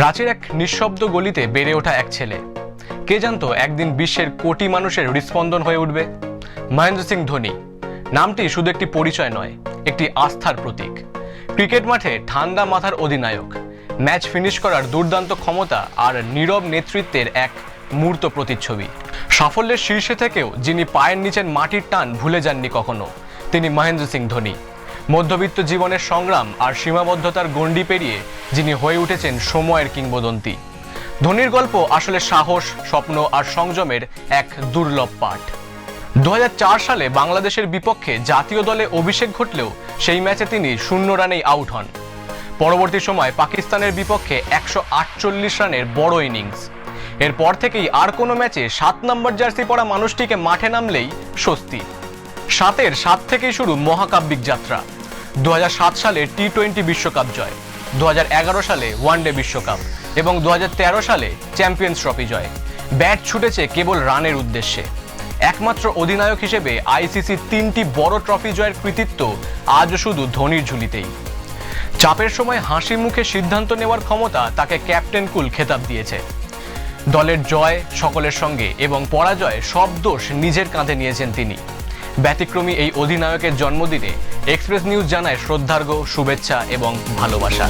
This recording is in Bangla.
রাঁচির এক নিঃশব্দ গলিতে বেড়ে ওঠা এক ছেলে। কে জানতো একদিন বিশ্বের কোটি মানুষের হৃস্পন্দন হয়ে উঠবে? মহেন্দ্র সিং ধোনি। নামটি শুধু একটি পরিচয় নয়, একটি আস্থার প্রতীক। ক্রিকেট মাঠে ঠান্ডা মাথার অধিনায়ক। ম্যাচ ফিনিশ করার দুর্দান্ত ক্ষমতা আর নীরব নেতৃত্বের এক মূর্ত প্রতিচ্ছবি। সাফল্যের শীর্ষে থেকেও যিনি পায়ের নিচের মাটির টান ভুলে যাননি কখনো, তিনি মহেন্দ্র সিং ধোনি। মধ্যবিত্ত জীবনের সংগ্রাম আর সীমাবদ্ধতার গণ্ডি পেরিয়ে যিনি হয়ে উঠেছেন সময়ের কিংবদন্তি। ধোনির গল্প আসলে সাহস, স্বপ্ন আর সংযমের এক দুর্লভ পাঠ। দু হাজার চার সালে বাংলাদেশের বিপক্ষে জাতীয় দলে অভিষেক ঘটলেও সেই ম্যাচে তিনি শূন্য রানেই আউট হন। পরবর্তী সময় পাকিস্তানের বিপক্ষে একশো আটচল্লিশ রানের বড় ইনিংস। এরপর থেকেই আর কোনো ম্যাচে সাত নম্বর জার্সি পরা মানুষটিকে মাঠে নামলেই স্বস্তি। সাতের সাত থেকেই শুরু মহাকাব্যিক যাত্রা। দু হাজার সাত সালে টি টোয়েন্টি বিশ্বকাপ জয় দু হাজার এগারো সালে ওয়ানডে বিশ্বকাপ এবং দু হাজার তেরো সালে চ্যাম্পিয়ন্স ট্রফি জয়। ব্যাট ছুটেছে কেবল রানের উদ্দেশ্যে। একমাত্র অধিনায়ক হিসেবে আইসিসি তিনটি বড় ট্রফি জয়ের কৃতিত্ব আজও শুধু ধোনির ঝুলিতেই। চাপের সময় হাসি মুখে সিদ্ধান্ত নেওয়ার ক্ষমতা তাকে ক্যাপ্টেন কুল খেতাব দিয়েছে। দলের জয়, সকলের সঙ্গে এবং পরাজয় সব দোষ নিজের কাঁধে নিয়েছেন তিনি। ব্যতিক্রমী এই অধিনায়কের জন্মদিনে এক্সপ্রেস নিউজ জানায় শ্রদ্ধার্ঘ শুভেচ্ছা এবং ভালোবাসা।